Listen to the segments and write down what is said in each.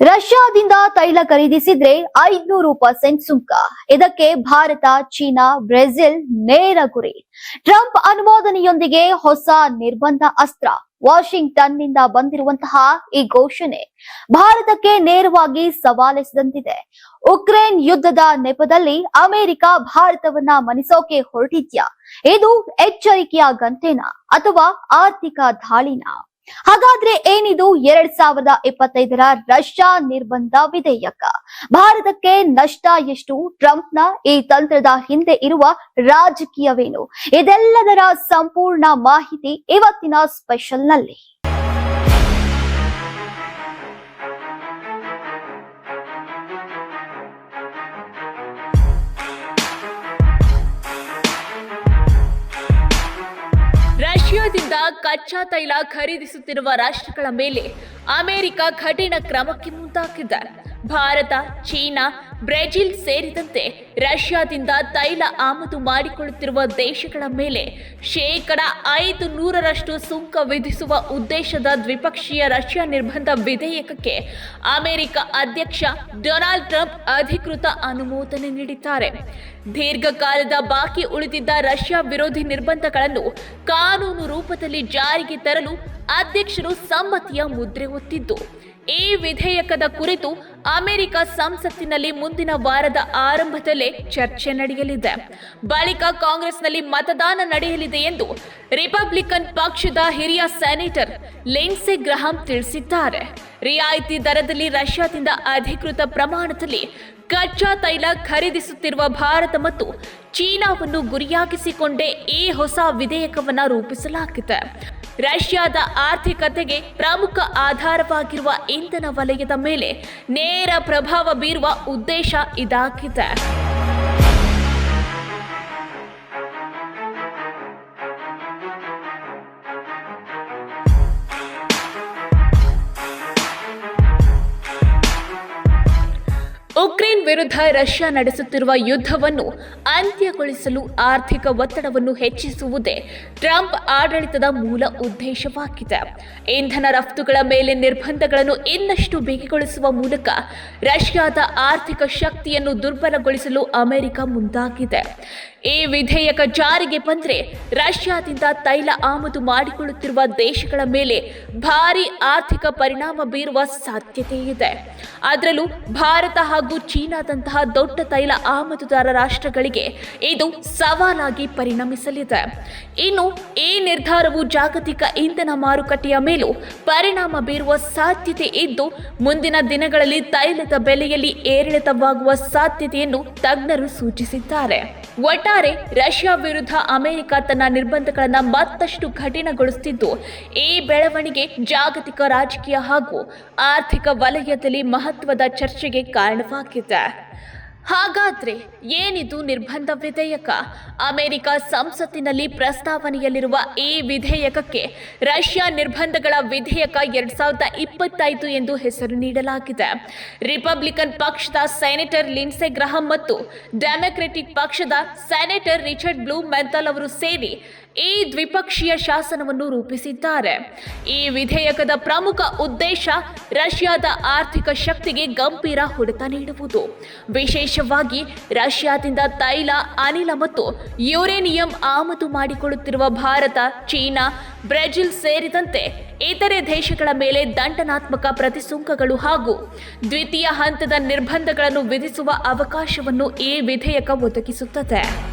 ರಷ್ಯಾದಿಂದ ತೈಲ ಖರೀದಿಸಿದ್ರೆ ಐದ್ನೂರು ಪರ್ಸೆಂಟ್ ಸುಂಕ. ಇದಕ್ಕೆ ಭಾರತ, ಚೀನಾ, ಬ್ರೆಜಿಲ್ ನೇರ ಗುರಿ. ಟ್ರಂಪ್ ಅನುಮೋದನೆಯೊಂದಿಗೆ ಹೊಸ ನಿರ್ಬಂಧ ಅಸ್ತ್ರ ವಾಷಿಂಗ್ಟನ್ನಿಂದ ಬಂದಿರುವಂತಹ ಈ ಘೋಷಣೆ ಭಾರತಕ್ಕೆ ನೇರವಾಗಿ ಸವಾಲೆಸೆದಂತಿದೆ. ಉಕ್ರೇನ್ ಯುದ್ಧದ ನೆಪದಲ್ಲಿ ಅಮೆರಿಕ ಭಾರತವನ್ನ ಮನಿಸೋಕೆ ಹೊರಟಿದ್ಯಾ? ಇದು ಎಚ್ಚರಿಕೆಯ ಗಂಟೆನಾ ಅಥವಾ ಆರ್ಥಿಕ ದಾಳಿನಾ ಹಾಗಾದ್ರೆ ಏನಿದು ಎರಡ್ ಸಾವಿರದ ಇಪ್ಪತ್ತೈದರ ರಷ್ಯಾ ನಿರ್ಬಂಧ ವಿಧೇಯಕ? ಭಾರತಕ್ಕೆ ನಷ್ಟ ಎಷ್ಟು? ಟ್ರಂಪ್ನ ಈ ತಂತ್ರದ ಹಿಂದೆ ಇರುವ ರಾಜಕೀಯವೇನು? ಇದೆಲ್ಲದರ ಸಂಪೂರ್ಣ ಮಾಹಿತಿ ಇವತ್ತಿನ ಸ್ಪೆಷಲ್ನಲ್ಲಿ. ಕಚ್ಚಾ ತೈಲ ಖರೀದಿಸುತ್ತಿರುವ ರಾಷ್ಟ್ರಗಳ ಮೇಲೆ ಅಮೆರಿಕ ಕಠಿಣ ಕ್ರಮಕ್ಕೆ ಮುಂದಾಗಿದೆ ಭಾರತ ಚೀನಾ ಬ್ರೆಜಿಲ್ ಸೇರಿದಂತೆ ರಷ್ಯಾದಿಂದ ತೈಲ ಆಮದು ಮಾಡಿಕೊಳ್ಳುತ್ತಿರುವ ದೇಶಗಳ ಮೇಲೆ ಶೇಕಡ ಐದು ನೂರರಷ್ಟು ಸುಂಕ ವಿಧಿಸುವ ಉದ್ದೇಶದ ದ್ವಿಪಕ್ಷೀಯ ರಷ್ಯಾ ನಿರ್ಬಂಧ ವಿಧೇಯಕಕ್ಕೆ ಅಮೆರಿಕ ಅಧ್ಯಕ್ಷ ಡೊನಾಲ್ಡ್ ಟ್ರಂಪ್ ಅಧಿಕೃತ ಅನುಮೋದನೆ ನೀಡಿದ್ದಾರೆ. ದೀರ್ಘಕಾಲದ ಬಾಕಿ ಉಳಿದಿದ್ದ ರಷ್ಯಾ ವಿರೋಧಿ ನಿರ್ಬಂಧಗಳನ್ನು ಕಾನೂನು ರೂಪದಲ್ಲಿ ಜಾರಿಗೆ ತರಲು ಅಧ್ಯಕ್ಷರು ಸಮ್ಮತಿಯ ಮುದ್ರೆ ಒತ್ತಿದ್ದು. ಈ ವಿಧೇಯಕದ ಕುರಿತು ಅಮೆರಿಕ ಸಂಸತ್ತಿನಲ್ಲಿ ಮುಂದಿನ ವಾರದ ಆರಂಭದಲ್ಲೇ ಚರ್ಚೆ ನಡೆಯಲಿದೆ. ಬಳಿಕ ಕಾಂಗ್ರೆಸ್ನಲ್ಲಿ ಮತದಾನ ನಡೆಯಲಿದೆ ಎಂದು ರಿಪಬ್ಲಿಕನ್ ಪಕ್ಷದ ಹಿರಿಯ ಸೆನೆಟರ್ ಲೆನ್ಸೆ ಗ್ರಹಂ ತಿಳಿಸಿದ್ದಾರೆ. ರಿಯಾಯಿತಿ ದರದಲ್ಲಿ ರಷ್ಯಾದಿಂದ ಅಧಿಕೃತ ಪ್ರಮಾಣದಲ್ಲಿ ಕಚ್ಚಾ ತೈಲ ಖರೀದಿಸುತ್ತಿರುವ ಭಾರತ ಮತ್ತು ಚೀನಾವನ್ನು ಗುರಿಯಾಗಿಸಿಕೊಂಡೇ ಈ ಹೊಸ ವಿಧೇಯಕವನ್ನು ರೂಪಿಸಲಾಗಿದೆ. ರಷ್ಯಾದ ಆರ್ಥಿಕತೆಗೆ ಪ್ರಮುಖ ಆಧಾರವಾಗಿರುವ ಇಂಧನ ವಲಯದ ಮೇಲೆ ನೇರ ಪ್ರಭಾವ ಬೀರುವ ಉದ್ದೇಶ ಇದಾಗಿದೆ. ವಿರುದ್ಧ ರಷ್ಯಾ ನಡೆಸುತ್ತಿರುವ ಯುದ್ಧವನ್ನು ಅಂತ್ಯಗೊಳಿಸಲು ಆರ್ಥಿಕ ಒತ್ತಡವನ್ನು ಹೆಚ್ಚಿಸುವುದೇ ಟ್ರಂಪ್ ಆಡಳಿತದ ಮೂಲ ಉದ್ದೇಶವಾಗಿದೆ. ಇಂಧನ ರಫ್ತುಗಳ ಮೇಲೆ ನಿರ್ಬಂಧಗಳನ್ನು ಇನ್ನಷ್ಟು ಬಿಗಿಗೊಳಿಸುವ ಮೂಲಕ ರಷ್ಯಾದ ಆರ್ಥಿಕ ಶಕ್ತಿಯನ್ನು ದುರ್ಬಲಗೊಳಿಸಲು ಅಮೆರಿಕ ಮುಂದಾಗಿದೆ. ಈ ವಿಧೇಯಕ ಜಾರಿಗೆ ಬಂದರೆ ರಷ್ಯಾದಿಂದ ತೈಲ ಆಮದು ಮಾಡಿಕೊಳ್ಳುತ್ತಿರುವ ದೇಶಗಳ ಮೇಲೆ ಭಾರಿ ಆರ್ಥಿಕ ಪರಿಣಾಮ ಬೀರುವ ಸಾಧ್ಯತೆ ಇದೆ. ಅದರಲ್ಲೂ ಭಾರತ ಹಾಗೂ ಚೀನಾದಂತಹ ದೊಡ್ಡ ತೈಲ ಆಮದುದಾರ ರಾಷ್ಟ್ರಗಳಿಗೆ ಇದು ಸವಾಲಾಗಿ ಪರಿಣಮಿಸಲಿದೆ. ಇನ್ನು ಈ ನಿರ್ಧಾರವು ಜಾಗತಿಕ ಇಂಧನ ಮಾರುಕಟ್ಟೆಯ ಮೇಲೂ ಪರಿಣಾಮ ಬೀರುವ ಸಾಧ್ಯತೆ ಇದ್ದು, ಮುಂದಿನ ದಿನಗಳಲ್ಲಿ ತೈಲದ ಬೆಲೆಯಲ್ಲಿ ಏರಿಳಿತವಾಗುವ ಸಾಧ್ಯತೆಯನ್ನು ತಜ್ಞರು ಸೂಚಿಸಿದ್ದಾರೆ. ಒಟ್ಟಾರೆ ರಷ್ಯಾ ವಿರುದ್ಧ ಅಮೆರಿಕ ತನ್ನ ನಿರ್ಬಂಧಗಳನ್ನು ಮತ್ತಷ್ಟು ಕಠಿಣಗೊಳಿಸುತ್ತಿದ್ದು ಈ ಬೆಳವಣಿಗೆ ಜಾಗತಿಕ ರಾಜಕೀಯ ಹಾಗೂ ಆರ್ಥಿಕ ವಲಯದಲ್ಲಿ ಮಹತ್ವದ ಚರ್ಚೆಗೆ ಕಾರಣವಾಗಿದೆ. ಹಾಗಾದ್ರೆ ಏನಿದು ನಿರ್ಬಂಧ ವಿಧೇಯಕ ಅಮೆರಿಕ ಸಂಸತ್ತಿನಲ್ಲಿ ಪ್ರಸ್ತಾವನೆಯಲ್ಲಿರುವ ಈ ವಿಧೇಯಕಕ್ಕೆ ರಷ್ಯಾ ನಿರ್ಬಂಧಗಳ ವಿಧೇಯಕ ಎರಡ್ ಸಾವಿರದ ಇಪ್ಪತ್ತೈದು ಎಂದು ಹೆಸರು ನೀಡಲಾಗಿದೆ. ರಿಪಬ್ಲಿಕನ್ ಪಕ್ಷದ ಸೆನೆಟರ್ ಲಿನ್ಸೆ ಗ್ರಹಂ ಮತ್ತು ಡೆಮೊಕ್ರೆಟಿಕ್ ಪಕ್ಷದ ಸೆನೆಟರ್ ರಿಚರ್ಡ್ ಬ್ಲೂ ಮೆಂತಲ್ ಅವರು ಸೇರಿ ಈ ದ್ವಿಪಕ್ಷೀಯ ಶಾಸನವನ್ನು ರೂಪಿಸಿದ್ದಾರೆ. ಈ ವಿಧೇಯಕದ ಪ್ರಮುಖ ಉದ್ದೇಶ ರಷ್ಯಾದ ಆರ್ಥಿಕ ಶಕ್ತಿಗೆ ಗಂಭೀರ ಹೊಡೆತ ನೀಡುವುದು. ವಿಶೇಷವಾಗಿ ರಷ್ಯಾದಿಂದ ತೈಲ, ಅನಿಲ ಮತ್ತು ಯುರೇನಿಯಂ ಆಮದು ಮಾಡಿಕೊಳ್ಳುತ್ತಿರುವ ಭಾರತ, ಚೀನಾ, ಬ್ರೆಜಿಲ್ ಸೇರಿದಂತೆ ಇತರೆ ದೇಶಗಳ ಮೇಲೆ ದಂಡನಾತ್ಮಕ ಪ್ರತಿಸುಂಕಗಳು ಹಾಗೂ ದ್ವಿತೀಯ ಹಂತದ ನಿರ್ಬಂಧಗಳನ್ನು ವಿಧಿಸುವ ಅವಕಾಶವನ್ನು ಈ ವಿಧೇಯಕ ಒದಗಿಸುತ್ತದೆ.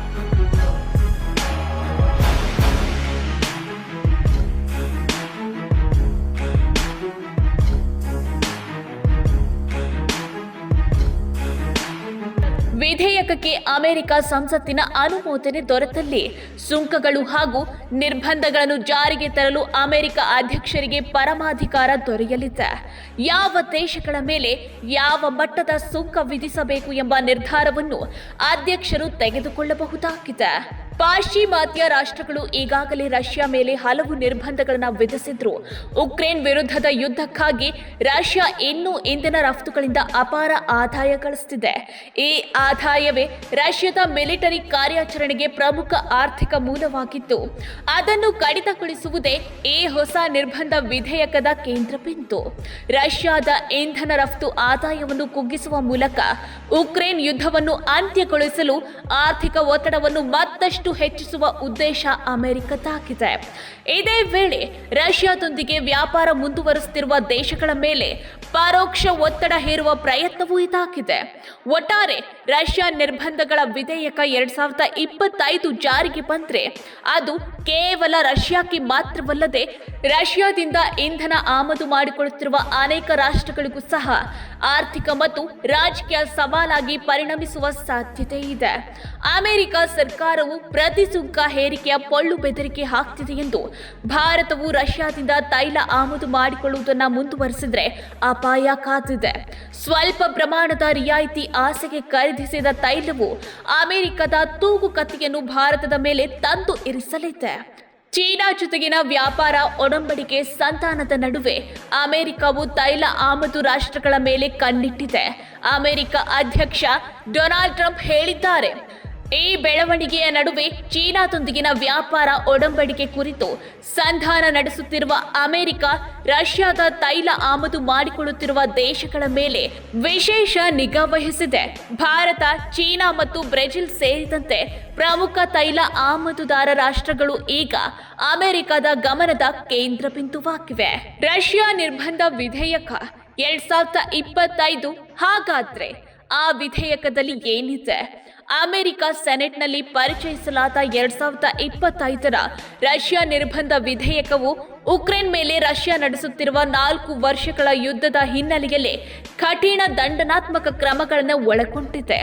ಅಮೆರಿಕ ಸಂಸತ್ತಿನ ಅನುಮೋದನೆ ದೊರೆತಲ್ಲಿ ಸುಂಕಗಳು ಹಾಗೂ ನಿರ್ಬಂಧಗಳನ್ನು ಜಾರಿಗೆ ತರಲು ಅಮೆರಿಕ ಅಧ್ಯಕ್ಷರಿಗೆ ಪರಮಾಧಿಕಾರ ದೊರೆಯಲಿದೆ. ಯಾವ ದೇಶಗಳ ಮೇಲೆ ಯಾವ ಮಟ್ಟದ ಸುಂಕ ವಿಧಿಸಬೇಕು ಎಂಬ ನಿರ್ಧಾರವನ್ನು ಅಧ್ಯಕ್ಷರು ತೆಗೆದುಕೊಳ್ಳಬಹುದಾಗಿದೆ. ಪಾಶ್ಚಿಮಾತ್ಯ ರಾಷ್ಟ್ರಗಳು ಈಗಾಗಲೇ ರಷ್ಯಾ ಮೇಲೆ ಹಲವು ನಿರ್ಬಂಧಗಳನ್ನು ವಿಧಿಸಿದ್ರು. ಉಕ್ರೇನ್ ವಿರುದ್ಧದ ಯುದ್ಧಕ್ಕಾಗಿ ರಷ್ಯಾ ಇನ್ನೂ ಇಂಧನ ರಫ್ತುಗಳಿಂದ ಅಪಾರ ಆದಾಯ ಗಳಿಸುತ್ತಿದೆ ಈ ಆದಾಯವೇ ರಷ್ಯಾದ ಮಿಲಿಟರಿ ಕಾರ್ಯಾಚರಣೆಗೆ ಪ್ರಮುಖ ಆರ್ಥಿಕ ಮೂಲವಾಗಿತ್ತು. ಅದನ್ನು ಕಡಿತಗೊಳಿಸುವುದೇ ಈ ಹೊಸ ನಿರ್ಬಂಧ ವಿಧೇಯಕದ ಕೇಂದ್ರ ಬಿಂದು. ರಷ್ಯಾದ ಇಂಧನ ರಫ್ತು ಆದಾಯವನ್ನು ಕುಗ್ಗಿಸುವ ಮೂಲಕ ಉಕ್ರೇನ್ ಯುದ್ಧವನ್ನು ಅಂತ್ಯಗೊಳಿಸಲು ಆರ್ಥಿಕ ಒತ್ತಡವನ್ನು ಮತ್ತಷ್ಟು ಹೆಚ್ಚಿಸುವ ಉದ್ದೇಶ ಅಮೆರಿಕದ್ದಾಗಿದೆ ಇದೇ ವೇಳೆ ರಷ್ಯಾದೊಂದಿಗೆ ವ್ಯಾಪಾರ ಮುಂದುವರಿಸುತ್ತಿರುವ ದೇಶಗಳ ಮೇಲೆ ಪರೋಕ್ಷ ಒತ್ತಡ ಹೇರುವ ಪ್ರಯತ್ನವೂ ಇದಾಗಿದೆ. ಒಟ್ಟಾರೆ ರಷ್ಯಾ ನಿರ್ಬಂಧಗಳ ವಿಧೇಯಕ ಎರಡ್ ಸಾವಿರದ ಇಪ್ಪತ್ತೈದು ಜಾರಿಗೆ ಬಂದ್ರೆ ಅದು ಕೇವಲ ರಷ್ಯಾಕ್ಕೆ ಮಾತ್ರವಲ್ಲದೆ ರಷ್ಯಾದಿಂದ ಇಂಧನ ಆಮದು ಮಾಡಿಕೊಳ್ಳುತ್ತಿರುವ ಅನೇಕ ರಾಷ್ಟ್ರಗಳಿಗೂ ಸಹ ಆರ್ಥಿಕ ಮತ್ತು ರಾಜಕೀಯ ಸವಾಲಾಗಿ ಪರಿಣಮಿಸುವ ಸಾಧ್ಯತೆ ಇದೆ. ಅಮೆರಿಕ ಸರ್ಕಾರವು ಪ್ರತಿ ಸುಂಕ ಹೇರಿಕೆಯ ಪೊಳ್ಳು ಬೆದರಿಕೆ ಹಾಕ್ತಿದೆ ಎಂದು ಭಾರತವು ರಷ್ಯಾದಿಂದ ತೈಲ ಆಮದು ಮಾಡಿಕೊಳ್ಳುವುದನ್ನು ಮುಂದುವರೆಸಿದ್ರೆ ಅಪಾಯ ಕಾದಿದೆ. ಸ್ವಲ್ಪ ಪ್ರಮಾಣದ ರಿಯಾಯಿತಿ ಆಸೆಗೆ ಖರೀದಿಸಿದ ತೈಲವು ಅಮೆರಿಕದ ತೂಗು ಕತ್ತಿಯನ್ನು ಭಾರತದ ಮೇಲೆ ತಂದು ಇರಿಸಲಿದೆ. ಚೀನಾ ಜೊತೆಗಿನ ವ್ಯಾಪಾರ ಒಡಂಬಡಿಕೆ ಸಂತಾನದ ನಡುವೆ ಅಮೆರಿಕವು ತೈಲ ಆಮದು ರಾಷ್ಟ್ರಗಳ ಮೇಲೆ ಕಣ್ಣಿಟ್ಟಿದೆ. ಅಮೆರಿಕ ಅಧ್ಯಕ್ಷ ಡೊನಾಲ್ಡ್ ಟ್ರಂಪ್ ಹೇಳಿದ್ದಾರೆ. ಈ ಬೆಳವಣಿಗೆಯ ನಡುವೆ ಚೀನಾದೊಂದಿಗಿನ ವ್ಯಾಪಾರ ಒಡಂಬಡಿಕೆ ಕುರಿತು ಸಂಧಾನ ನಡೆಸುತ್ತಿರುವ ಅಮೆರಿಕ, ರಷ್ಯಾದ ತೈಲ ಆಮದು ಮಾಡಿಕೊಳ್ಳುತ್ತಿರುವ ದೇಶಗಳ ಮೇಲೆ ವಿಶೇಷ ನಿಗಾ ವಹಿಸಿದೆ. ಭಾರತ, ಚೀನಾ ಮತ್ತು ಬ್ರೆಜಿಲ್ ಸೇರಿದಂತೆ ಪ್ರಮುಖ ತೈಲ ಆಮದುದಾರ ರಾಷ್ಟ್ರಗಳು ಈಗ ಅಮೆರಿಕದ ಗಮನದ ಕೇಂದ್ರ ಬಿಂದುವಾಗಿವೆ ರಷ್ಯಾ ನಿರ್ಬಂಧ ವಿಧೇಯಕ ಎರಡ್ ಸಾವಿರದ ಇಪ್ಪತ್ತೈದು ಹಾಗಾದ್ರೆ ಆ ವಿಧೇಯಕದಲ್ಲಿ ಏನಿದೆ? ಅಮೆರಿಕ ಸೆನೆಟ್ನಲ್ಲಿ ಪರಿಚಯಿಸಲಾದ ಎರಡ್ ಸಾವಿರದ ಇಪ್ಪತ್ತೈದರ ರಷ್ಯಾ ನಿರ್ಬಂಧ ವಿಧೇಯಕವು ಉಕ್ರೇನ್ ಮೇಲೆ ರಷ್ಯಾ ನಡೆಸುತ್ತಿರುವ ನಾಲ್ಕು ವರ್ಷಗಳ ಯುದ್ಧದ ಹಿನ್ನೆಲೆಯಲ್ಲಿ ಕಠಿಣ ದಂಡನಾತ್ಮಕ ಕ್ರಮಗಳನ್ನು ಒಳಗೊಂಡಿದೆ.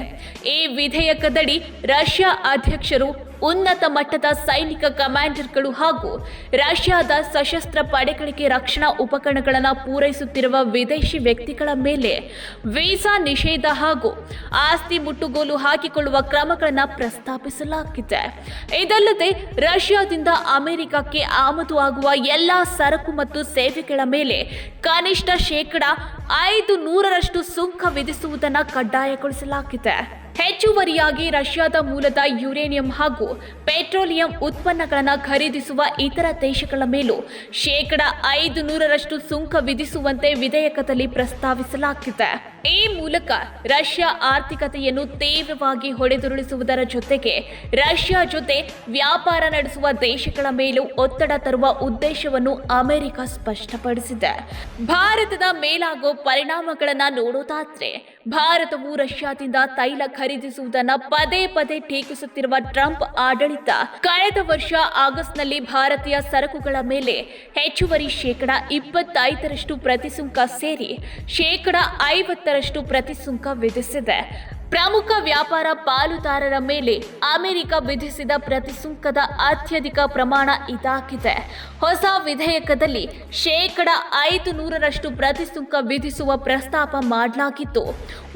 ಈ ವಿಧೇಯಕದಡಿ ರಷ್ಯಾ ಅಧ್ಯಕ್ಷರು ಉನ್ನತ ಮಟ್ಟದ ಸೈನಿಕ ಕಮಾಂಡರ್ಗಳು ಹಾಗೂ ರಷ್ಯಾದ ಸಶಸ್ತ್ರ ಪಡೆಗಳಿಗೆ ರಕ್ಷಣಾ ಉಪಕರಣಗಳನ್ನು ಪೂರೈಸುತ್ತಿರುವ ವಿದೇಶಿ ವ್ಯಕ್ತಿಗಳ ಮೇಲೆ ವೀಸಾ ನಿಷೇಧ ಹಾಗೂ ಆಸ್ತಿ ಮುಟ್ಟುಗೋಲು ಹಾಕಿಕೊಳ್ಳುವ ಕ್ರಮಗಳನ್ನು ಪ್ರಸ್ತಾಪಿಸಲಾಗಿದೆ. ಇದಲ್ಲದೆ ರಷ್ಯಾದಿಂದ ಅಮೆರಿಕಕ್ಕೆ ಆಮದು ಆಗುವ ಎಲ್ಲ ಸರಕು ಮತ್ತು ಸೇವೆಗಳ ಮೇಲೆ ಕನಿಷ್ಠ ಶೇಕಡ ಐದು ನೂರರಷ್ಟು ಸುಂಕ ವಿಧಿಸುವುದನ್ನು ಕಡ್ಡಾಯಗೊಳಿಸಲಾಗಿದೆ. ಹೆಚ್ಚುವರಿಯಾಗಿ ರಷ್ಯಾದ ಮೂಲದ ಯುರೇನಿಯಂ ಹಾಗೂ ಪೆಟ್ರೋಲಿಯಂ ಉತ್ಪನ್ನಗಳನ್ನು ಖರೀದಿಸುವ ಇತರ ದೇಶಗಳ ಮೇಲೂ ಶೇಕಡ ಐದು ನೂರರಷ್ಟು ಸುಂಕ ವಿಧಿಸುವಂತೆ ವಿಧೇಯಕದಲ್ಲಿ ಪ್ರಸ್ತಾವಿಸಲಾಗಿದೆ. ಈ ಮೂಲಕ ರಷ್ಯಾ ಆರ್ಥಿಕತೆಯನ್ನು ತೀವ್ರವಾಗಿ ಹೊಡೆದುರುಳಿಸುವುದರ ಜೊತೆಗೆ ರಷ್ಯಾ ಜೊತೆ ವ್ಯಾಪಾರ ನಡೆಸುವ ದೇಶಗಳ ಮೇಲೂ ಒತ್ತಡ ತರುವ ಉದ್ದೇಶವನ್ನು ಅಮೆರಿಕ ಸ್ಪಷ್ಟಪಡಿಸಿದೆ. ಭಾರತದ ಮೇಲಾಗೋ ಪರಿಣಾಮಗಳನ್ನು ನೋಡೋದಾದ್ರೆ, ಭಾರತವು ರಷ್ಯಾದಿಂದ ತೈಲ ಖರೀದಿಸುವುದನ್ನು ಪದೇ ಪದೇ ಟೀಕಿಸುತ್ತಿರುವ ಟ್ರಂಪ್ ಆಡಳಿತ ಕಳೆದ ವರ್ಷ ಆಗಸ್ಟ್ನಲ್ಲಿ ಭಾರತೀಯ ಸರಕುಗಳ ಮೇಲೆ ಹೆಚ್ಚುವರಿ ಶೇಕಡ ಇಪ್ಪತ್ತೈದರಷ್ಟು ಪ್ರತಿಸುಂಕ ಸೇರಿ ಶೇಕಡ ಐವತ್ತರಷ್ಟು ಪ್ರತಿಸುಂಕ ವಿಧಿಸಿದೆ. ಪ್ರಮುಖ ವ್ಯಾಪಾರ ಪಾಲುದಾರರ ಮೇಲೆ ಅಮೆರಿಕ ವಿಧಿಸಿದ ಪ್ರತಿಸುಂಕದ ಅತ್ಯಧಿಕ ಪ್ರಮಾಣ ಇದಾಗಿದೆ. ಹೊಸ ವಿಧೇಯಕದಲ್ಲಿ ಶೇಕಡ ಐದು ನೂರರಷ್ಟು ಪ್ರತಿಸುಂಕ ವಿಧಿಸುವ ಪ್ರಸ್ತಾಪ ಮಾಡಲಾಗಿತ್ತು.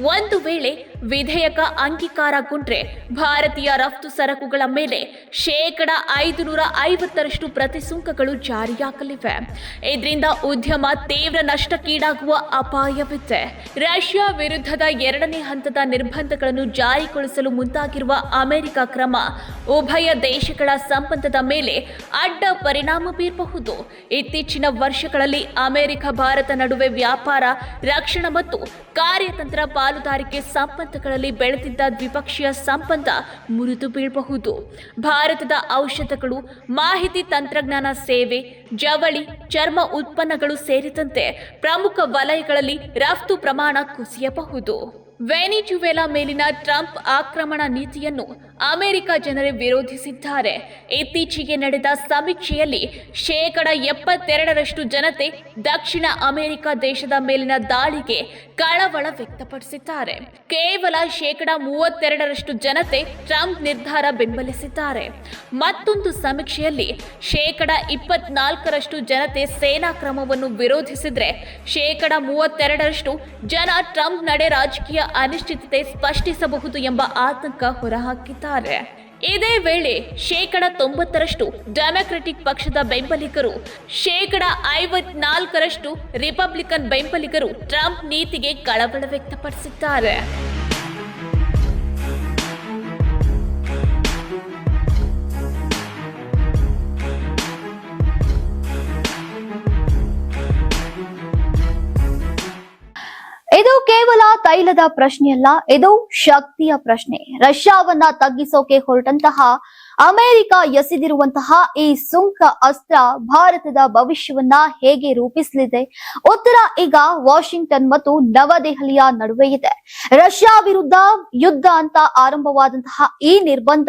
ಒಂದು ವೇಳೆ ವಿಧೇಯಕ ಅಂಗೀಕಾರಗೊಂಡ್ರೆ ಭಾರತೀಯ ರಫ್ತು ಸರಕುಗಳ ಮೇಲೆ ಶೇಕಡ ಐದು ನೂರ ಐವತ್ತರಷ್ಟು ಪ್ರತಿಸುಂಕಗಳು ಜಾರಿಯಾಗಲಿವೆ. ಇದರಿಂದ ಉದ್ಯಮ ತೀವ್ರ ನಷ್ಟಕ್ಕೀಡಾಗುವ ಅಪಾಯವಿದೆ. ರಷ್ಯಾ ವಿರುದ್ಧದ ಎರಡನೇ ಹಂತದ ನಿರ್ಬಂಧಗಳನ್ನು ಜಾರಿಗೊಳಿಸಲು ಮುಂದಾಗಿರುವ ಅಮೆರಿಕ ಕ್ರಮ ಉಭಯ ದೇಶಗಳ ಸಂಬಂಧದ ಮೇಲೆ ಅಡ್ಡ ಪರಿಣಾಮ ಬೀರಬಹುದು. ಇತ್ತೀಚಿನ ವರ್ಷಗಳಲ್ಲಿ ಅಮೆರಿಕ, ಭಾರತ ನಡುವೆ ವ್ಯಾಪಾರ, ರಕ್ಷಣಾ ಮತ್ತು ಕಾರ್ಯತಂತ್ರ ಪಾಲುದಾರಿಕೆ ಸಂಬಂಧಗಳಲ್ಲಿ ಬೆಳೆದಿದ್ದ ದ್ವಿಪಕ್ಷೀಯ ಸಂಬಂಧ ಮುರಿದು ಬೀಳಬಹುದು. ಭಾರತದ ಔಷಧಗಳು, ಮಾಹಿತಿ ತಂತ್ರಜ್ಞಾನ ಸೇವೆ, ಜವಳಿ, ಚರ್ಮ ಉತ್ಪನ್ನಗಳು ಸೇರಿದಂತೆ ಪ್ರಮುಖ ವಲಯಗಳಲ್ಲಿ ರಫ್ತು ಪ್ರಮಾಣ ಕುಸಿಯಬಹುದು. ವೆನಿಜುವೆಲಾ ಮೇಲಿನ ಟ್ರಂಪ್ ಆಕ್ರಮಣ ನೀತಿಯನ್ನು ಅಮೆರಿಕ ಜನರೇ ವಿರೋಧಿಸಿದ್ದಾರೆ. ಇತ್ತೀಚೆಗೆ ನಡೆದ ಸಮೀಕ್ಷೆಯಲ್ಲಿ ಶೇಕಡ ಎಪ್ಪತ್ತೆರಡರಷ್ಟು ಜನತೆ ದಕ್ಷಿಣ ಅಮೆರಿಕ ದೇಶದ ಮೇಲಿನ ದಾಳಿಗೆ ಕಳವಳ ವ್ಯಕ್ತಪಡಿಸಿದ್ದಾರೆ. ಕೇವಲ ಶೇಕಡ ಮೂವತ್ತೆರಡರಷ್ಟು ಜನತೆ ಟ್ರಂಪ್ ನಿರ್ಧಾರ ಬೆಂಬಲಿಸಿದ್ದಾರೆ. ಮತ್ತೊಂದು ಸಮೀಕ್ಷೆಯಲ್ಲಿ ಶೇಕಡ ಇಪ್ಪತ್ನಾಲ್ಕರಷ್ಟು ಜನತೆ ಸೇನಾ ಕ್ರಮವನ್ನು ವಿರೋಧಿಸಿದ್ರೆ, ಶೇಕಡ ಮೂವತ್ತೆರಡರಷ್ಟು ಜನ ಟ್ರಂಪ್ ನಡೆ ರಾಜಕೀಯ ಅನಿಶ್ಚಿತತೆ ಸ್ಪಷ್ಟಿಸಬಹುದು ಎಂಬ ಆತಂಕ ಹೊರಹಾಕಿದ್ದಾರೆ. ಇದೇ ವೇಳೆ ಶೇಕಡ ತೊಂಬತ್ತರಷ್ಟು ಡೆಮಾಕ್ರೆಟಿಕ್ ಪಕ್ಷದ ಬೆಂಬಲಿಗರು ಶೇಕಡ ಐವತ್ನಾಲ್ಕರಷ್ಟು ರಿಪಬ್ಲಿಕನ್ ಬೆಂಬಲಿಗರು ಟ್ರಂಪ್ ನೀತಿಗೆ ಕಳವಳ ವ್ಯಕ್ತಪಡಿಸಿದ್ದಾರೆ. ಕೇವಲ ತೈಲದ ಪ್ರಶ್ನೆಯಲ್ಲ ಇದು ಶಕ್ತಿಯ ಪ್ರಶ್ನೆ. ರಷ್ಯಾವನ್ನ ತಗ್ಗಿಸೋಕೆ ಹೊರಟಂತಹ ಅಮೆರಿಕ ಎಸೆದಿರುವಂತಹ ಈ ಸುಂಕ ಅಸ್ತ್ರ ಭಾರತದ ಭವಿಷ್ಯವನ್ನ ಹೇಗೆ ರೂಪಿಸಲಿದೆ? ಉತ್ತರ ಈಗ ವಾಷಿಂಗ್ಟನ್ ಮತ್ತು ನವದೆಹಲಿಯ ನಡುವೆ ಇದೆ. ರಷ್ಯಾ ವಿರುದ್ಧ ಯುದ್ಧ ಅಂತ ಆರಂಭವಾದಂತಹ ಈ ನಿರ್ಬಂಧ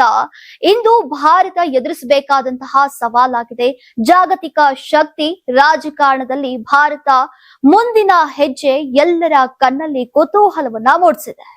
ಇಂದು ಭಾರತ ಎದುರಿಸಬೇಕಾದಂತಹ ಸವಾಲಾಗಿದೆ. ಜಾಗತಿಕ ಶಕ್ತಿ ರಾಜಕಾರಣದಲ್ಲಿ ಭಾರತ ಮುಂದಿನ ಹೆಜ್ಜೆ ಎಲ್ಲರ ಕಣ್ಣಲ್ಲಿ ಕುತೂಹಲವನ್ನ ಮೂಡಿಸಿದೆ.